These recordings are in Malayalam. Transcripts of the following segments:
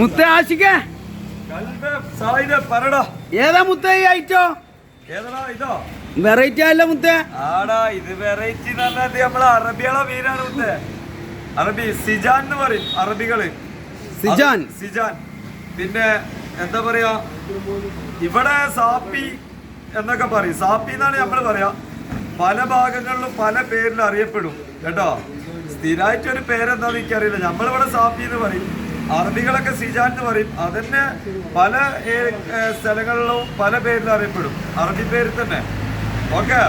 മുത്ത ആശിക്ക. ഏതാ മുത്ത ഈ ഐറ്റോ? വെറൈറ്റി അല്ല മുത്ത. ആടാ ഇത് വെറൈറ്റി നമ്മളെ അറബികളെ മീനാണ് മുത്തേ. അറബി സിജാൻ എന്ന് പറയും അറബികൾ. സിജാൻ. സിജാൻ. പിന്നെ എന്താ പറയാ? ഇവിടെ സാപ്പി എന്നൊക്കെ പറയും. സാപ്പി എന്നാണ് നമ്മൾ പറയാ. പല ഭാഗങ്ങളിലും പല പേരിൽ അറിയപ്പെടും. കേട്ടോ? സ്ഥിരമായിട്ടൊരു പേരെന്താന്ന് എനിക്കറിയില്ല. നമ്മളിവിടെ സാപ്പി എന്ന് പറയും. അറബികളൊക്കെ സിജാൻ എന്ന് പറയും. അതന്നെ പല സ്ഥലങ്ങളിലും പല പേരിൽ അറിയപ്പെടും. അറബി പേര് തന്നെ. ഓക്കെ.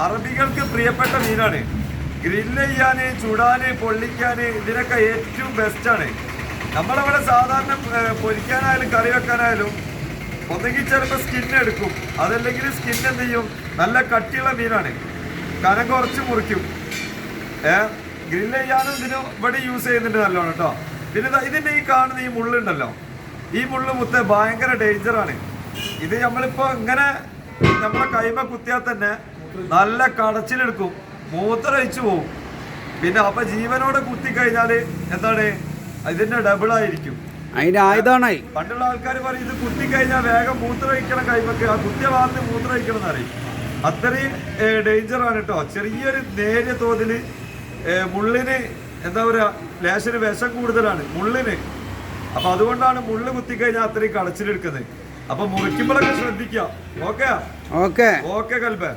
അറബികൾക്ക് പ്രിയപ്പെട്ട മീനാണ്. ഗ്രില്ല് ചെയ്യാന് ചുടാന് പൊള്ളിക്കാന് ഇതിനൊക്കെ ഏറ്റവും ബെസ്റ്റ് ബെസ്റ്റാണ് നമ്മളവിടെ സാധാരണ പൊരിക്കാനായാലും കറി വെക്കാനായാലും ഒന്നെങ്കിൽ ചിലപ്പോൾ സ്കിൻ എടുക്കും. അതല്ലെങ്കിൽ സ്കിൻ എന്ത് ചെയ്യും? നല്ല കട്ടിയുള്ള മീനാണ്. കനം കുറച്ച് മുറിക്കും. ഏ? ഗ്രില്ല് ചെയ്യാനും ഇതിന് ഇവിടെ യൂസ് ചെയ്യുന്നുണ്ട് നല്ലോണം കേട്ടോ. പിന്നെ ഇതിന്റെ ഇതിന്റെ ഈ കാണുന്ന ഈ മുള്ളുണ്ടല്ലോ ഈ മുള്ള് മുത്ത് ഭയങ്കര ഡേഞ്ചറാണ് ഇത് നമ്മളിപ്പോ ഇങ്ങനെ നമ്മളെ കൈമ കുത്തിയാൽ തന്നെ നല്ല കടച്ചിലെടുക്കും. മൂത്രമൊഴിച്ചു പോവും. പിന്നെ അപ്പൊ ജീവനോടെ കുത്തി കഴിഞ്ഞാൽ എന്താണ്? ഇതിന്റെ ഡബിൾ ആയിരിക്കും. അതിന്റെ ആയുധമാണായി പണ്ടുള്ള ആൾക്കാർ പറയും ഇത് കുത്തി കഴിഞ്ഞാൽ വേഗം മൂത്രമൊഴിക്കണം കൈമക്ക്. ആ കുത്തിയ ഭാഗത്ത് മൂത്രമൊഴിക്കണം എന്നറിയും. അത്രയും ഡേഞ്ചറാണ് കേട്ടോ. ചെറിയൊരു നേരിയ തോതിൽ ഏ, മുള്ളിന് എന്താ പറയുക ലേശന് വിഷം കൂടുതലാണ് മുള്ളിന്. അപ്പൊ അതുകൊണ്ടാണ് മുള്ള് കുത്തിക്കഴിഞ്ഞാൽ അത്രയും കളച്ചിലെടുക്കുന്നത്. അപ്പൊ മുറിക്കുമ്പോഴൊക്കെ ശ്രദ്ധിക്കാം. ഓക്കെ? ഓക്കെ. ഓക്കെ കൽബേ.